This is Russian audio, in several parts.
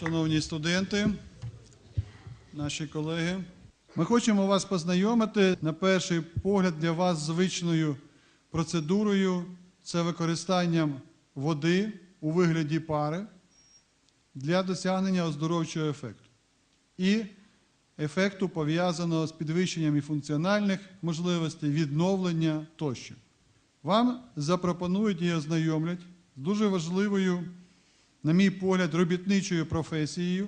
Шановні студенти, наші колеги, ми хочемо вас познайомити на перший погляд для вас звичною процедурою це використанням води у вигляді пари для досягнення оздоровчого ефекту і ефекту пов'язаного з підвищенням і функціональних можливостей, відновлення тощо. Вам запропонують і ознайомлять з дуже важливою, на мій погляд, робітничою професією,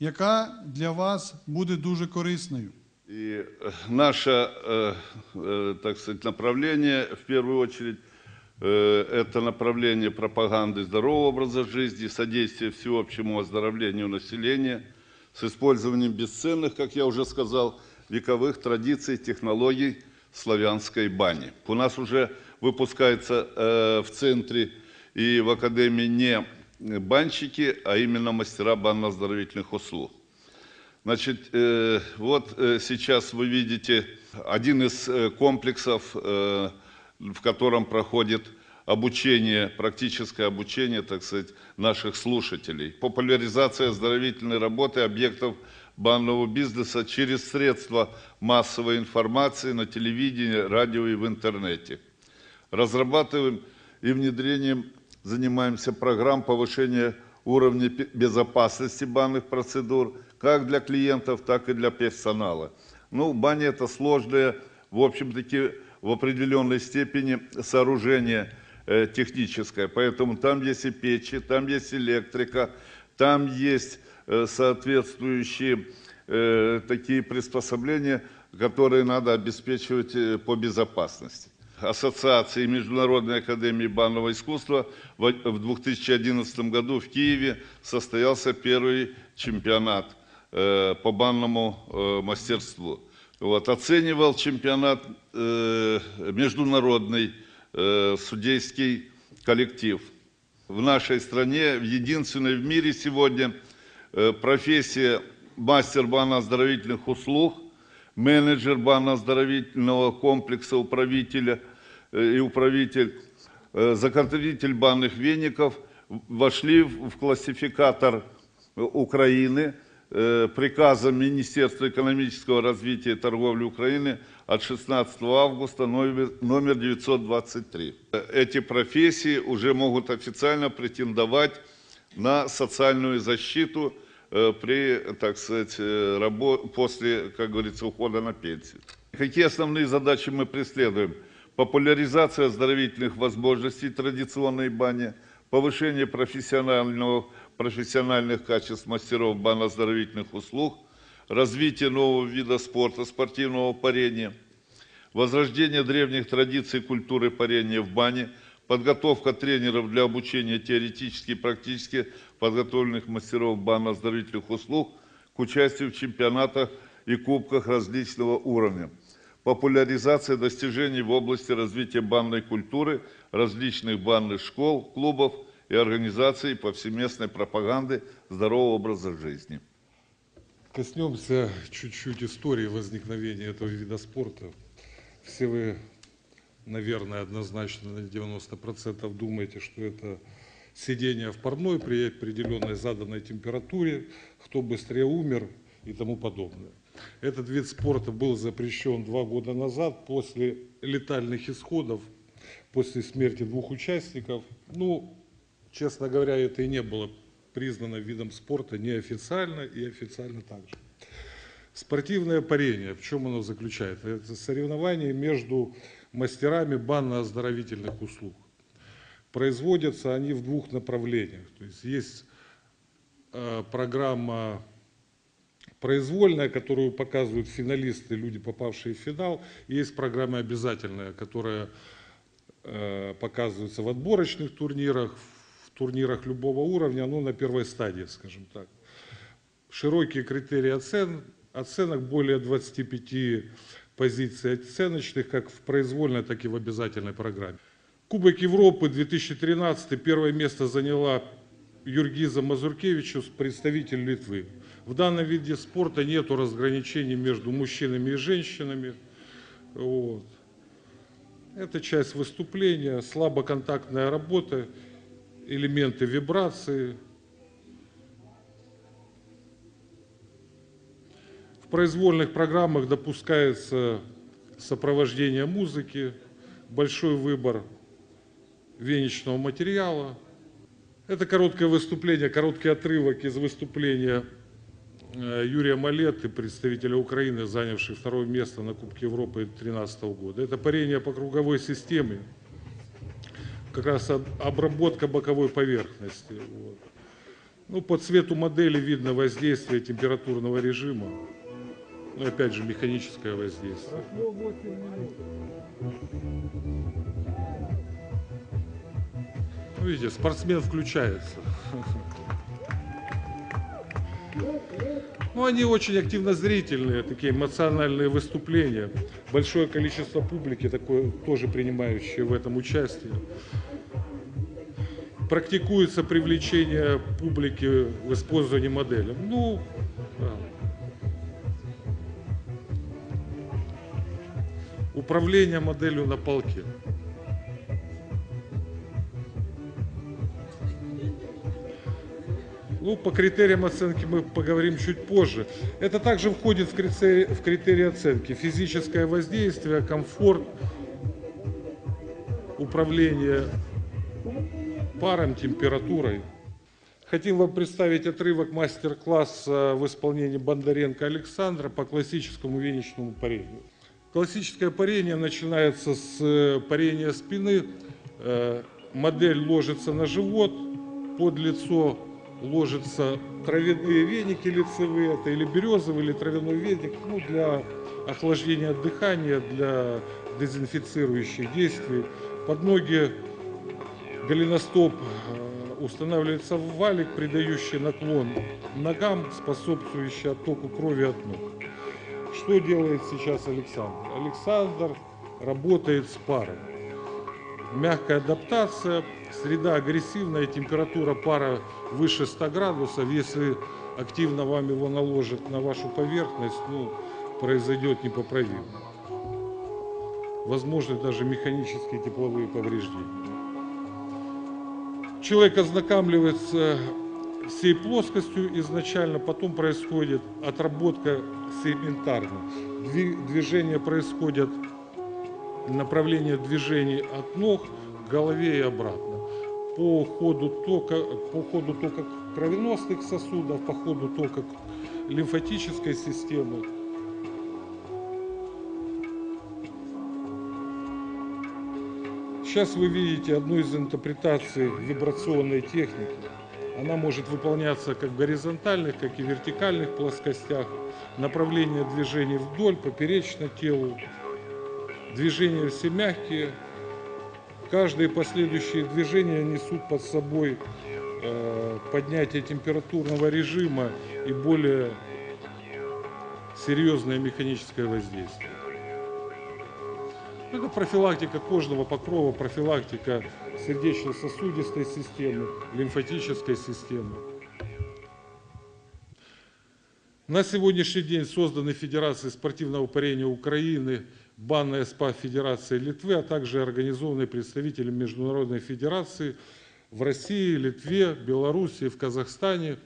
яка для вас буде дуже корисною. И э, наше, э, э, так сказать, направление, в первую очередь, э, это направление пропаганды здорового образа жизни, содействия всеобщему оздоровлению населения с использованием бесценных, как я уже сказал, вековых традиций, технологий славянской бани. У нас уже выпускается э, в центре и в академии не банщики, а именно мастера банно-оздоровительных услуг. Значит, э, вот э, сейчас вы видите один из э, комплексов, в котором проходит обучение, практическое обучение, так сказать, наших слушателей. Популяризация оздоровительной работы объектов банного бизнеса через средства массовой информации на телевидении, радио и в интернете. Разрабатываем и внедрением занимаемся программ повышения уровня безопасности банных процедур, как для клиентов, так и для персонала. Ну, баня это сложное, в общем-таки, в определенной степени сооружение э, техническое. Поэтому там есть и печи, там есть электрика, там есть э, соответствующие э, такие приспособления, которые надо обеспечивать по безопасности. Ассоциации Международной академии банного искусства в в 2011 году в Киеве состоялся первый чемпионат э, по банному э, мастерству. Вот, оценивал чемпионат э, международный судейский коллектив. В нашей стране, в единственной в мире сегодня, профессия мастер банно-оздоровительных услуг, менеджер банно-оздоровительного комплекса, управителя и управитель, э, заготовитель банных веников вошли в классификатор э, Украины э, приказом Министерства экономического развития и торговли Украины от 16 августа номер номер 923. Э, Эти профессии уже могут официально претендовать на социальную защиту э, при, так сказать, э, после, как говорится, ухода на пенсию. Какие основные задачи мы преследуем? Популяризация оздоровительных возможностей традиционной бани, повышение профессионального, профессиональных качеств мастеров банно-оздоровительных услуг, развитие нового вида спорта, спортивного парения, возрождение древних традиций культуры парения в бане, подготовка тренеров для обучения теоретически и практически подготовленных мастеров банно-оздоровительных услуг к участию в чемпионатах и кубках различного уровня, популяризация достижений в области развития банной культуры, различных банных школ, клубов и организаций повсеместной пропаганды здорового образа жизни. Коснемся чуть-чуть истории возникновения этого вида спорта. Все вы, наверное, однозначно на 90% думаете, что это сидение в парной при определенной заданной температуре, кто быстрее умер и тому подобное. Этот вид спорта был запрещен два года назад после летальных исходов, после смерти двух участников. Ну, честно говоря, это и не было признано видом спорта неофициально и официально также. Спортивное парение, в чем оно заключается? Это соревнование между мастерами банно-оздоровительных услуг. Производятся они в двух направлениях. То есть есть э, программа произвольная, которую показывают финалисты, люди, попавшие в финал. Есть программа обязательная, которая э, показывается в отборочных турнирах, в турнирах любого уровня, но на первой стадии, скажем так. Широкие критерии оцен, оценок, более 25 позиций оценочных, как в произвольной, так и в обязательной программе. Кубок Европы 2013, первое место заняла Юргиза Мазуркевичу, представитель Литвы. В данном виде спорта нет разграничений между мужчинами и женщинами. Вот. Это часть выступления, слабоконтактная работа, элементы вибрации. В произвольных программах допускается сопровождение музыки, большой выбор веничного материала – это короткое выступление, короткий отрывок из выступления э, Юрия Малеты, представителя Украины, занявший второе место на Кубке Европы 2013 года. Это парение по круговой системе, как раз об- обработка боковой поверхности. Вот. Ну, по цвету модели видно воздействие температурного режима. Ну, опять же, механическое воздействие. Видите, спортсмен включается. Ну, они очень активно зрительные, такие эмоциональные выступления. Большое количество публики, такое тоже принимающее в этом участие. Практикуется привлечение публики в использовании модели. Ну, да. управление моделью на полке. Ну, по критериям оценки мы поговорим чуть позже. Это также входит в критерии, в критерии оценки. Физическое воздействие, комфорт, управление паром, температурой. Хотим вам представить отрывок мастер-класса в исполнении Бондаренко Александра по классическому веничному парению. Классическое парение начинается с э, парения спины. Э, Модель ложится на живот, под лицо ложатся травяные веники лицевые, это или березовый, или травяной веник, ну, для охлаждения дыхания, для дезинфицирующих действий. Под ноги голеностоп э, устанавливается в валик, придающий наклон ногам, способствующий оттоку крови от ног. Что делает сейчас Александр? Александр работает с паром. Мягкая адаптация, среда агрессивная, температура пара выше 100 градусов. Если активно вам его наложат на вашу поверхность, ну, произойдет непоправимо. Возможны даже механические тепловые повреждения. Человек ознакомливается всей плоскостью изначально, потом происходит отработка сегментарно. Дви- Движения происходят, направление движений от ног к голове и обратно. По ходу тока, по ходу тока кровеносных сосудов, по ходу тока лимфатической системы. Сейчас вы видите одну из интерпретаций вибрационной техники. Она может выполняться как в горизонтальных, как и вертикальных плоскостях. Направление движений вдоль, поперечно телу. Движения все мягкие. Каждые последующие движения несут под собой э, поднятие температурного режима и более серьезное механическое воздействие. Это профилактика кожного покрова, профилактика сердечно-сосудистой системы, лимфатической системы. На сегодняшний день созданы Федерации спортивного парения Украины, банная СПА Федерации Литвы, а также организованные представители Международной Федерации в России, Литве, Белоруссии, в Казахстане.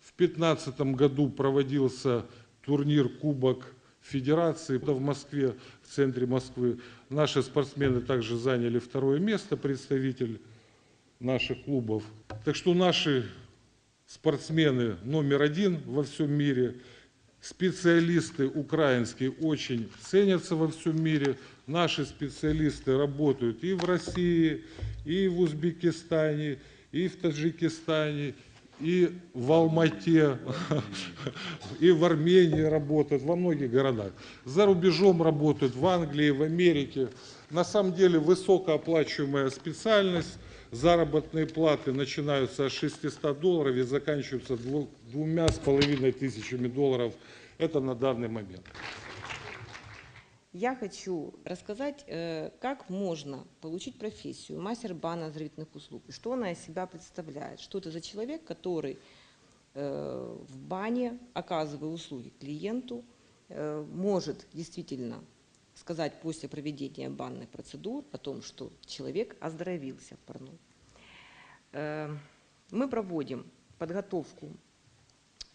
В 2015 году проводился турнир Кубок Федерации в Москве, в центре Москвы. Наши спортсмены также заняли второе место, представитель наших клубов. Так что наши спортсмены номер один во всем мире. Специалисты украинские очень ценятся во всем мире. Наши специалисты работают и в России, и в Узбекистане, и в Таджикистане, и в Алмате, и в Армении работают, во многих городах. За рубежом работают, в Англии, в Америке. На самом деле высокооплачиваемая специальность. Заработные платы начинаются с 600 долларов и заканчиваются дву- двумя с половиной тысячами долларов. Это на данный момент. Я хочу рассказать, э, как можно получить профессию мастер бана зрительных услуг. Что она из себя представляет? Что это за человек, который э, в бане, оказывая услуги клиенту, э, может действительно сказать после проведения банных процедур о том, что человек оздоровился в парну. Э, Мы проводим подготовку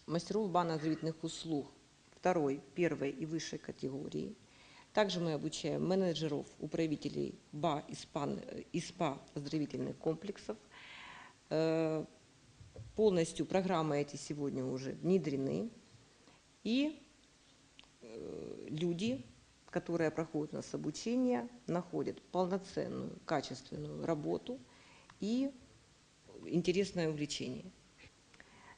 мастеров бана зрительных услуг второй, первой и высшей категории. Также мы обучаем менеджеров, управителей БА и СПА, СПА оздоровительных комплексов. Э, Полностью программы эти сегодня уже внедрены. И э, люди, которые проходят у нас обучение, находят полноценную, качественную работу и интересное увлечение.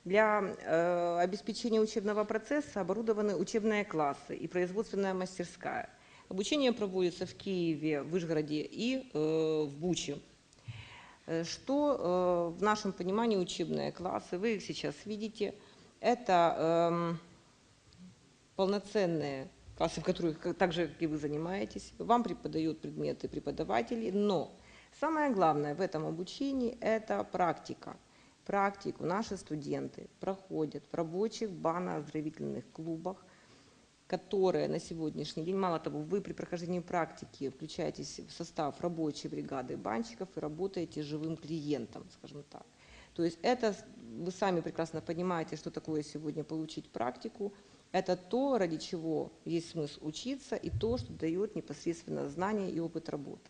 Для э, обеспечения учебного процесса оборудованы учебные классы и производственная мастерская. Обучение проводится в Киеве, Вышгороде и э, в Буче. Э, Что э, в нашем понимании учебные классы, вы их сейчас видите, это эм, полноценные классы, в которых так же, как и вы занимаетесь, вам преподают предметы преподаватели, но самое главное в этом обучении – это практика. Практику наши студенты проходят в рабочих банно-оздоровительных клубах, которые на сегодняшний день, мало того, вы при прохождении практики включаетесь в состав рабочей бригады банщиков и работаете живым клиентом, скажем так. То есть это, вы сами прекрасно понимаете, что такое сегодня получить практику. Это то, ради чего есть смысл учиться, и то, что дает непосредственно знания и опыт работы.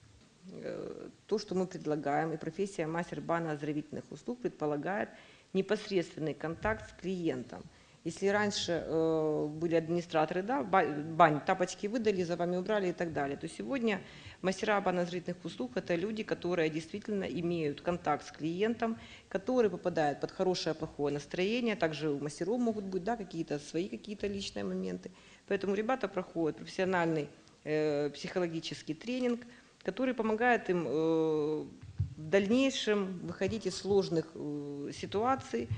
Э, То, что мы предлагаем, и профессия мастер бана оздоровительных услуг предполагает непосредственный контакт с клиентом. Если раньше э, были администраторы, да, ба- бань, тапочки выдали, за вами убрали и так далее, то сегодня мастера банно-оздоровительных услуг – это люди, которые действительно имеют контакт с клиентом, которые попадают под хорошее, плохое настроение. Также у мастеров могут быть да, какие-то свои какие-то личные моменты. Поэтому ребята проходят профессиональный э, психологический тренинг, который помогает им э, в дальнейшем выходить из сложных э, ситуаций,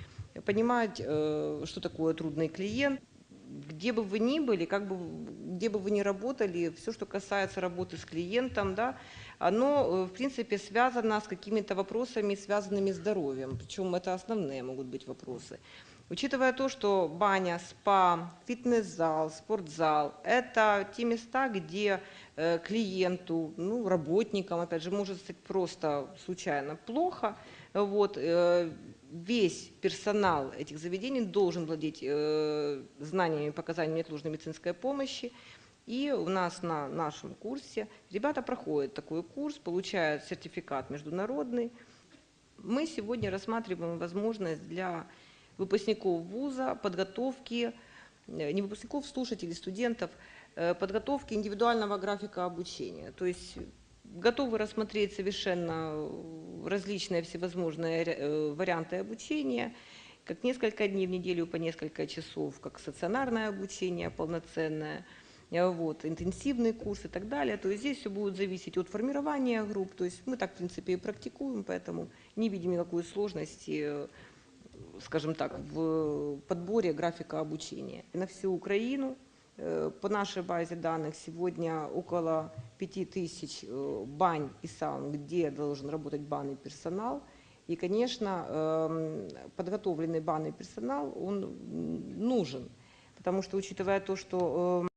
понимать, э, что такое трудный клиент, где бы вы ни были, как бы, где бы вы ни работали, все, что касается работы с клиентом, да, оно, э, в принципе, связано с какими-то вопросами, связанными с здоровьем. Причем это основные могут быть вопросы. Учитывая то, что баня, спа, фитнес-зал, спортзал – это те места, где э, клиенту, ну, работникам, опять же, может стать просто случайно плохо, вот, э, весь персонал этих заведений должен владеть э, знаниями по оказанию неотложной медицинской помощи. И у нас на нашем курсе ребята проходят такой курс, получают сертификат международный. Мы сегодня рассматриваем возможность для выпускников вуза подготовки, э, не выпускников, слушателей, студентов, э, подготовки индивидуального графика обучения. То есть готовы рассмотреть совершенно различные всевозможные э, варианты обучения, как несколько дней в неделю по несколько часов, как стационарное обучение полноценное, э, вот, интенсивный курс и так далее. То есть здесь все будет зависеть от формирования групп. То есть мы так, в принципе, и практикуем, поэтому не видим никакой сложности, э, скажем так, в подборе графика обучения. На всю Украину По нашей базе данных сегодня около 5000 э, бань и саун, где должен работать банный персонал. И, конечно, эм, подготовленный банный персонал, он нужен, потому что, учитывая то, что эм,